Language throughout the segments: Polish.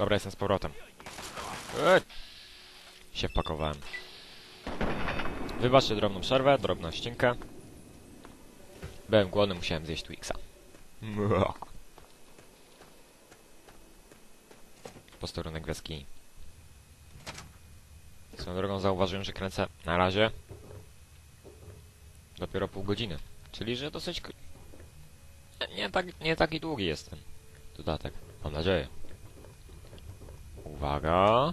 Dobra, jestem z powrotem. Eee, się wpakowałem. Wybaczcie drobną przerwę, drobną ścinkę. Byłem głodny, musiałem zjeść Twixa. Posterunek jaskini. Swoją drogą zauważyłem, że kręcę na razie dopiero pół godziny. Czyli, że dosyć... Nie, tak, nie taki długi jest ten dodatek. Mam nadzieję. Uwaga.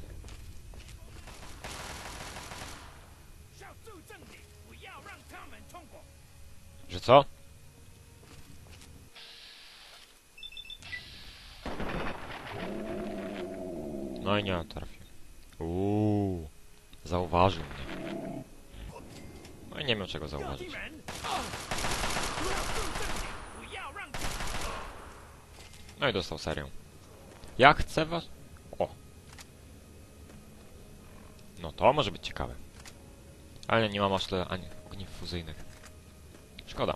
Że co? No i nie trafił. Uuu, zauważył mnie. No i nie wiem czego zauważyć. No i dostał serię. Ja chcę was... No to może być ciekawe. Ale nie mam aż tyle ani ogniw fuzyjnych. Szkoda.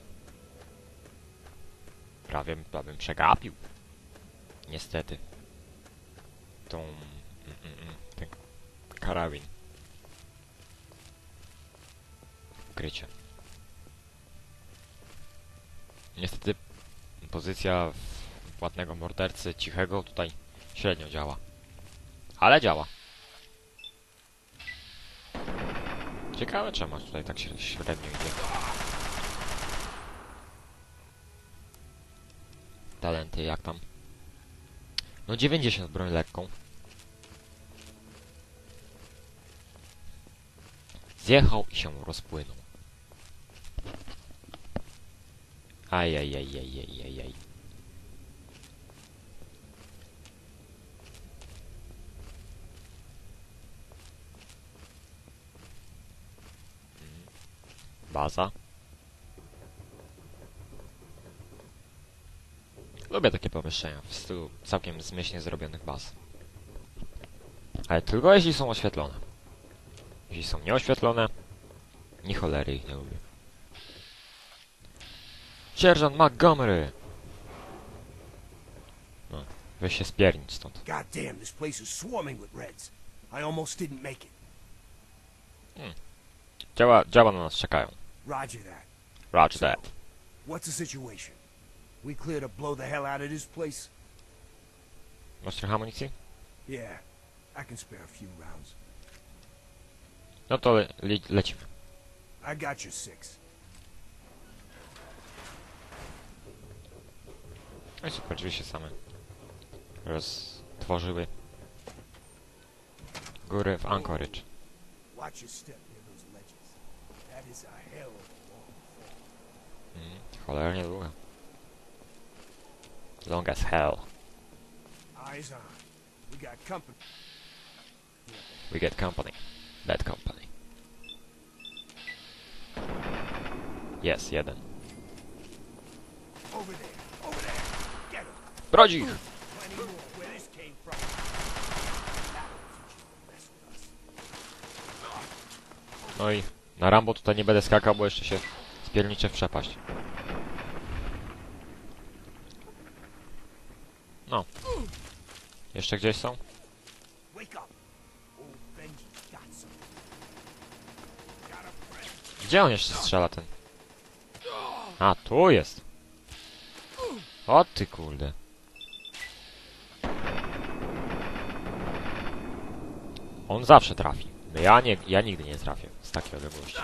Prawie, prawie przegapił. Niestety. Tą... Mm, mm, mm, ten karabin. Ukrycie. Niestety pozycja płatnego mordercy cichego tutaj średnio działa. Ale działa. Ciekawe czemu tutaj tak śre- średnio idzie. Talenty jak tam? No 90 broń lekką. Zjechał i się rozpłynął. Ajajajajajajaj. Lubię takie pomieszczenia w stylu całkiem zmyślnie zrobionych baz. Ale tylko jeśli są oświetlone. Jeśli są nieoświetlone, ni cholery ich nie lubię. Sierżant Montgomery! No, weź się spiernić stąd. God damn, this place is swarming with Reds. I almost didn't make it. Działa, działa na nas czekają. Roger that. Roger that. What's the situation? We clear to blow the hell out of this place? Masz trochę amunicji? Yeah, I can spare a few rounds. No to le le lecimy. I got you six. No i super, drzwi się same roztworzyły. Góry w Anchorage. Watch your step near those ledges. That is a hell of a long. Mm, cholernie długa. Long as hell. Eyes on. We got company. We get company. Bad company. Jest, jeden. Over there. Over there. Get him. Brodzik! Plenty na Rambo tutaj nie będę skakał, bo jeszcze się spierniczę w przepaść. No. Jeszcze gdzieś są? Gdzie on jeszcze strzela ten? A, tu jest. O ty kurde. On zawsze trafi. No Ja nie, ja nigdy nie trafię z takiej odległości.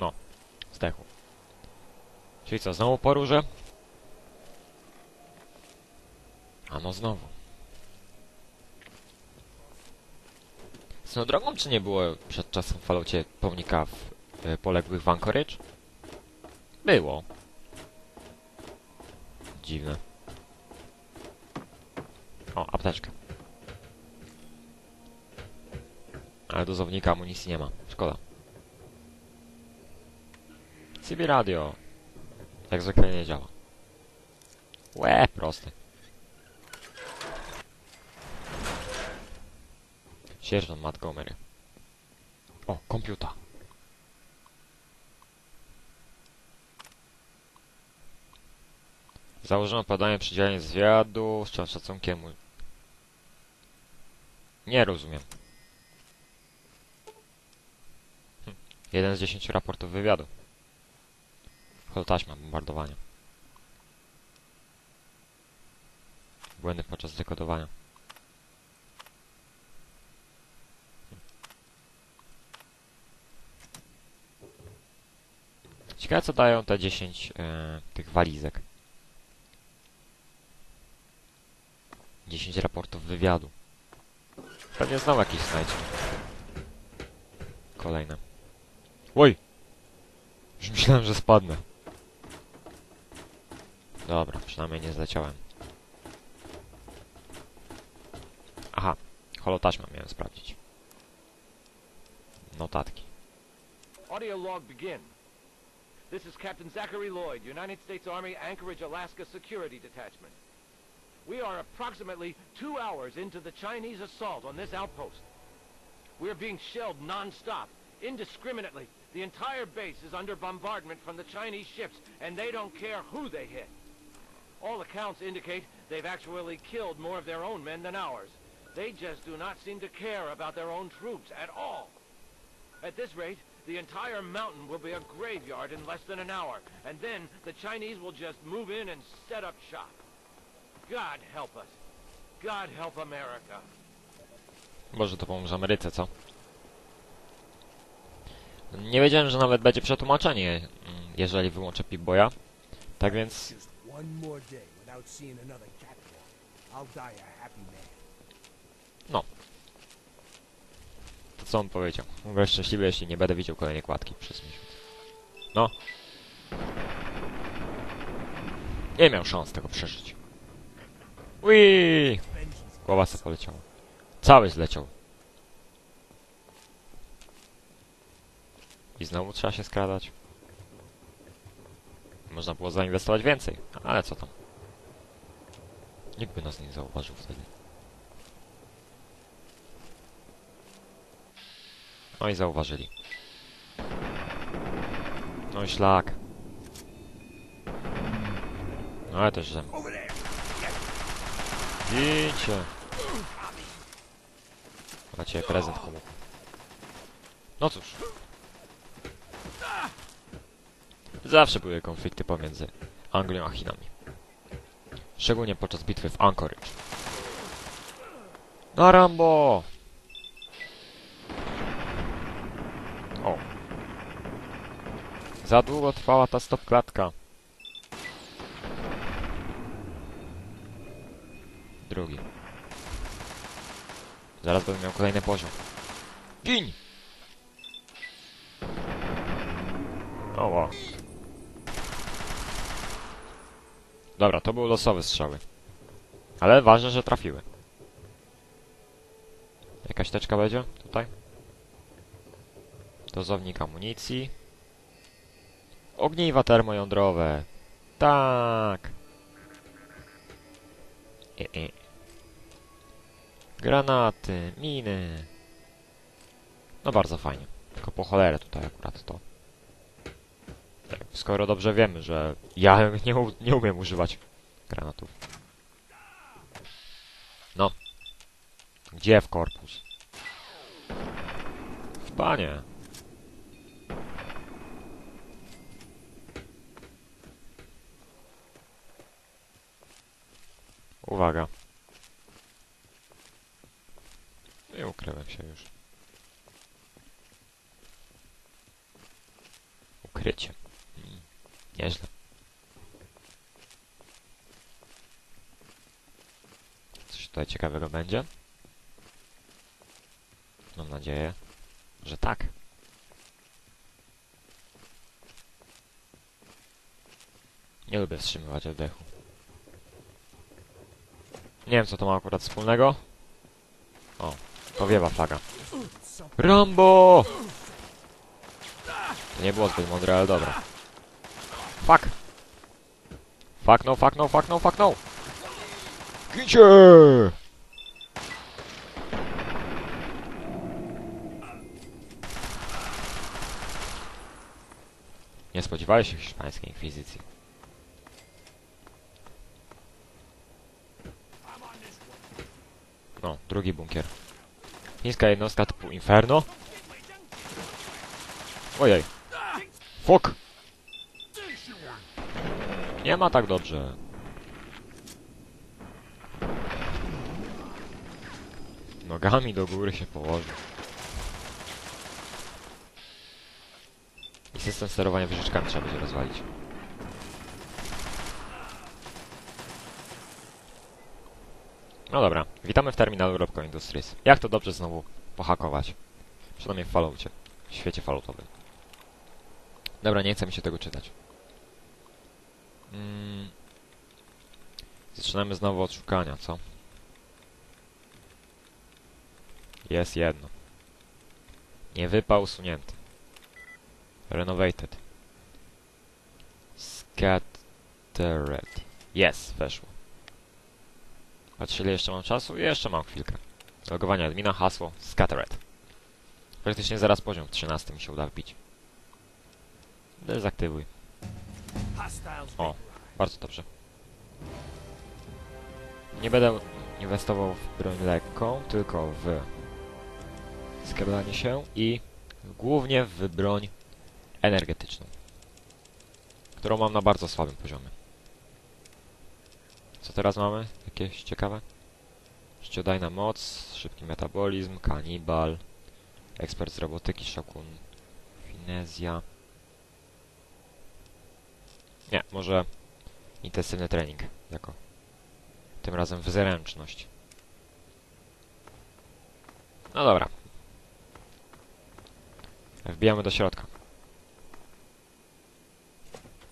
No, zdechł. Czyli co, znowu poróże? A no znowu. Swoją drogą, czy nie było przed czasem w Falloutie pomnika w, y, poległych w Anchorage? Było. Dziwne. O, apteczka. Ale dozownika amunicji nie ma. Szkoda. CB radio. Jak zwykle nie działa. Łe, proste. Sierżant Montgomery. O, komputer. Założono podanie przydzielenie zwiadu z szacunkiem. Nie rozumiem. Jeden z dziesięciu raportów wywiadu. Holotaśma, bombardowania. Błędy podczas dekodowania. Ciekawe co dają te 10 e, tych walizek. 10 raportów wywiadu. Pewnie znowu jakiś znajdzie. Kolejne. Oj! Już myślałem, że spadnę. Dobra, przynajmniej nie zleciałem. Aha, holotaśma miałem sprawdzić. Notatki. Audio log begin. This is Captain Zachary Lloyd, United States Army Anchorage, Alaska Security Detachment. We are approximately two hours into the Chinese assault on this outpost. We are being shelled non-stop, indiscriminately. The entire base is under bombardment from the Chinese ships, and they don't care who they hit. All accounts indicate they've actually killed more of their own men than ours. They just do not seem to care about their own troops at all. At this rate, the entire mountain will be a graveyard in less than an hour, and then the Chinese will just move in and set up shop. God help us. God help America. Może to pomoże Ameryce, co? Nie wiedziałem, że nawet będzie przetłumaczenie, mm, jeżeli wyłączę Pip-Boya. Tak więc man. to co on powiedział? Mogę szczęśliwy, jeśli nie będę widział kolejnej kładki przez miesiąc. No. Nie miał szans tego przeżyć. Ui! Głowa se poleciała. Cały zleciał. I znowu trzeba się skradać. Można było zainwestować więcej, ale co tam. Nikt by nas nie zauważył wtedy. No i zauważyli. No i szlak. No ale też, że... Over there! Idźcie. Macie prezent komu. No cóż. Zawsze były konflikty pomiędzy Anglią a Chinami. Szczególnie podczas bitwy w Anchorage. Na Rambo! O. Za długo trwała ta stopklatka. Drugi. Zaraz będę miał kolejny poziom. Gin! O, wow. Dobra, to były losowe strzały. Ale ważne, że trafiły. Jakaś teczka będzie? Tutaj? Dozownik amunicji. Ogniwa termojądrowe. Tak. E, e. Granaty, miny. No bardzo fajnie. Tylko po cholerę tutaj akurat to. Skoro dobrze wiemy, że ja nie, nie umiem używać granatów. No. Gdzie w korpus? W panie. Uwaga. I ukryłem się już. Ukrycie. Nieźle. Coś tutaj ciekawego będzie? Mam nadzieję, że tak. Nie lubię wstrzymywać oddechu. Nie wiem, co to ma akurat wspólnego. O, powiewa flaga. Rambo! To nie było zbyt mądre, ale dobra. Fuck. Fuck no, fuck no, fuck no, fuck no. Gicie! Nie spodziewałeś się hiszpańskiej inkwizycji. No, drugi bunkier. Chińska jednostka typu Inferno. Ojej. Fuck! Nie ma tak dobrze. Nogami do góry się położył. I system sterowania wieżyczkami trzeba będzie rozwalić. No dobra, witamy w terminalu Robco Industries. Jak to dobrze znowu pohakować? Przynajmniej w Falloutie. W świecie Falloutowym. Dobra, nie chce mi się tego czytać. Mm. Zaczynamy znowu od szukania, co? Jest jedno. Nie wypał usunięty. Renovated. Scattered. Jest, weszło. Ile jeszcze mam czasu? Jeszcze mam chwilkę. Logowanie admina, hasło, scattered. Praktycznie zaraz poziom 13 mi się uda wbić. Dezaktywuj. O. Bardzo dobrze. Nie będę inwestował w broń lekką, tylko w skradanie się i głównie w broń energetyczną, którą mam na bardzo słabym poziomie. Co teraz mamy? Jakieś ciekawe? Ściodajna moc, szybki metabolizm, kanibal, ekspert z robotyki, szokun, finezja. Nie, może intensywny trening jako. Tym razem w zręczność. No dobra. Wbijamy do środka.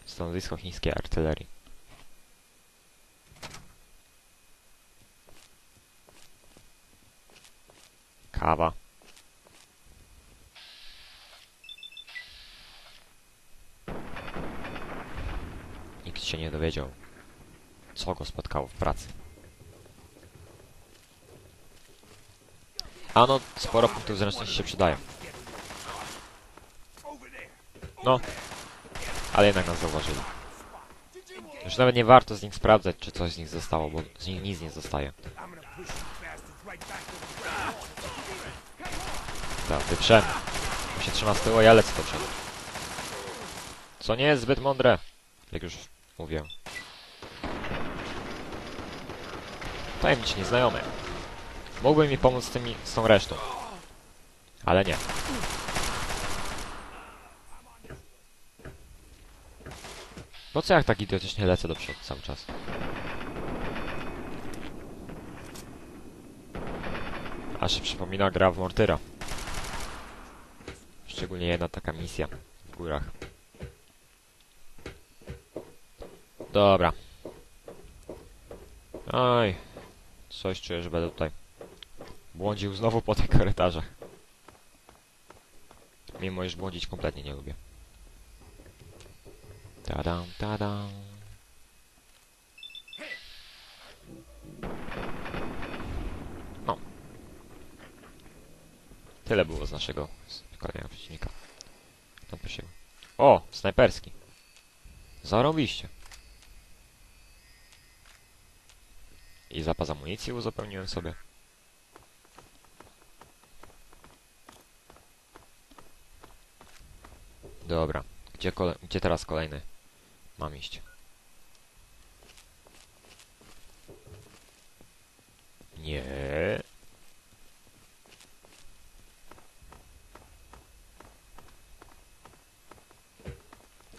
Stanowisko chińskiej artylerii. Kawa. Nikt się nie dowiedział, co go spotkało w pracy. A no, sporo punktów zręczności się przydaje. No, ale jednak nas zauważyli. Już nawet nie warto z nich sprawdzać, czy coś z nich zostało, bo z nich nic nie zostaje. Tak, wyprzemy. On się trzyma z tyłu, ja lecę do przodu. Co nie jest zbyt mądre, jak już mówiłem. Tajemniczy nieznajomy. Mógłby mi pomóc z tymi, z tą resztą. Ale nie. Po co jak tak idiotycznie lecę do przodu cały czas? Aż się przypomina gra w Mortyra. Szczególnie jedna taka misja w górach. Dobra. Oj. Coś czuję, że będę tutaj błądził znowu po tych korytarzach. Mimo, iż błądzić kompletnie nie lubię. Tadam, tadam. No. Tyle było z naszego kolejnego przeciwnika. Proszę. O! Snajperski. Zarobiście. I zapas amunicji uzupełniłem sobie. Dobra. Gdzie, kole gdzie teraz kolejny mam iść? Nie.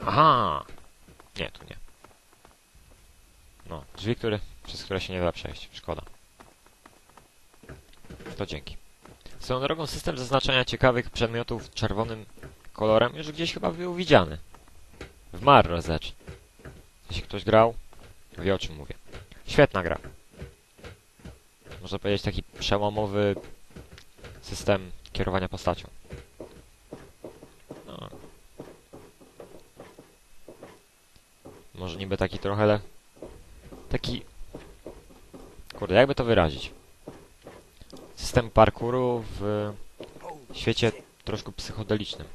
Aha! Nie, tu nie. No, drzwi, które, przez które się nie da przejść. Szkoda. To dzięki. Swoją drogą system zaznaczania ciekawych przedmiotów czerwonym kolorem już gdzieś chyba był widziany. W Marrow Edge. Jeśli ktoś grał, wie o czym mówię. Świetna gra. Można powiedzieć taki przełomowy system kierowania postacią. No. Może niby taki trochę, ale... Taki... Kurde, jakby to wyrazić? System parkouru w świecie troszkę psychodelicznym.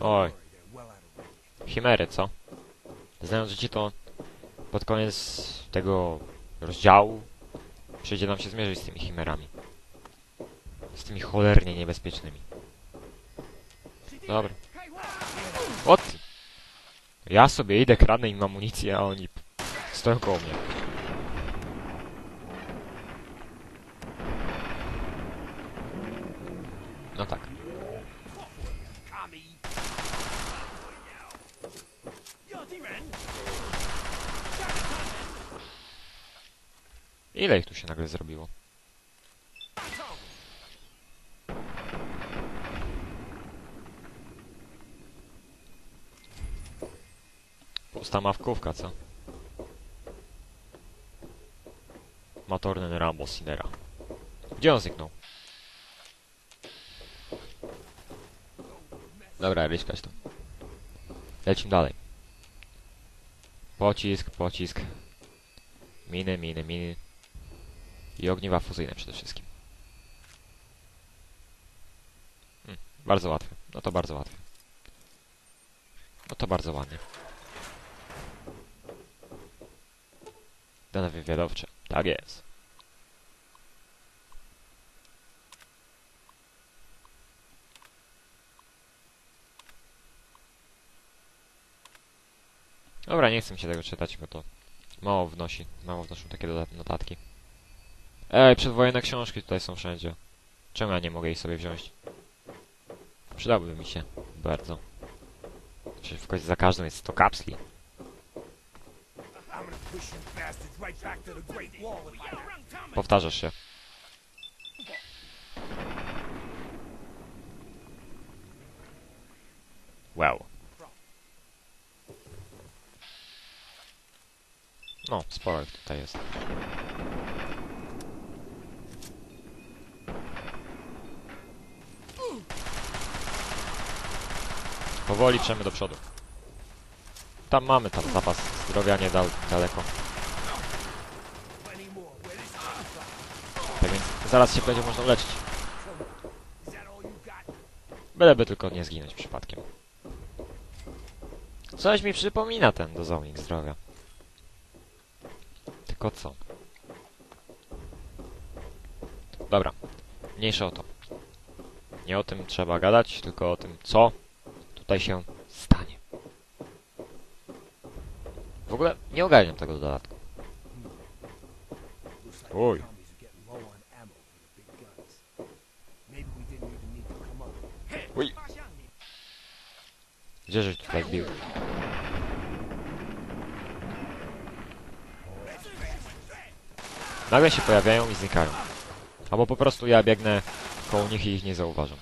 Oj, chimery, co? Znając życie to pod koniec tego rozdziału przyjdzie nam się zmierzyć z tymi chimerami. Z tymi cholernie niebezpiecznymi. Dobra. Ty! Ja sobie idę, kradnę im amunicję, a oni stoją koło mnie. No tak. Ile ich tu się nagle zrobiło? Pusta mawkówka, co? Matorny Rambo Sinera. Gdzie on zniknął? Dobra, ryśkać to. Lecimy dalej. Pocisk, pocisk. Miny, miny, miny. I ogniwa fuzyjne przede wszystkim. Hmm, bardzo łatwe. No to bardzo łatwe. No to bardzo ładnie. Dane wywiadowcze. Tak jest. Dobra, nie chcę się tego czytać, bo to mało wnosi. Mało wnoszą takie notatki. Ej, przedwojenne książki tutaj są wszędzie. Czemu ja nie mogę ich sobie wziąć? Przydałyby mi się. Bardzo. Przecież w końcu za każdą jest 100 kapsli. Powtarzasz się. Wow. No, sporo tutaj jest. Powoli przemy do przodu. Tam mamy tam zapas zdrowia nie dal daleko. Tak więc zaraz się będzie można leczyć. Byleby tylko nie zginąć przypadkiem. Coś mi przypomina ten dozownik zdrowia. Tylko co? Dobra. Mniejsza o to. Nie o tym trzeba gadać, tylko o tym, co tutaj się W ogóle nie ogarniam tego dodatku. Oj. Oj. Gdzie żeś tutaj bił? Nagle się pojawiają i znikają. Albo po prostu ja biegnę koło nich i ich nie zauważam.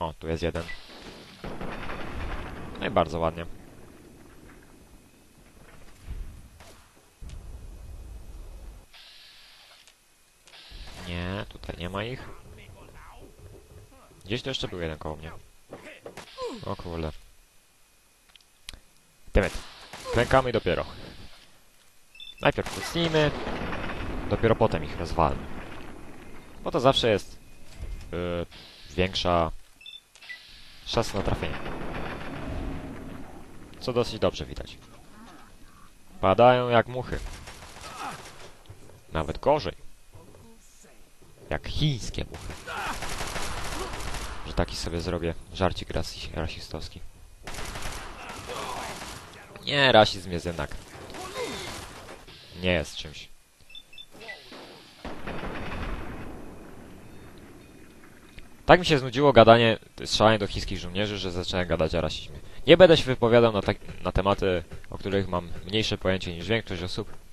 O, tu jest jeden. No i bardzo ładnie. Nie, tutaj nie ma ich. Gdzieś tu jeszcze był jeden koło mnie. O kurde. Demet. Klękamy dopiero. Najpierw kucnijmy, dopiero potem ich rozwalmy. Bo to zawsze jest yy, większa szansa na trafienie. Co dosyć dobrze widać. Padają jak muchy. Nawet gorzej. Jak chińskie muchy. Że taki sobie zrobię żarcik rasi rasistowski. Nie, rasizm jest jednak... Nie jest czymś. Tak mi się znudziło gadanie, strzelanie do chińskich żołnierzy, że zacząłem gadać o rasizmie. Nie będę się wypowiadał na, tak, na tematy, o których mam mniejsze pojęcie niż większość osób.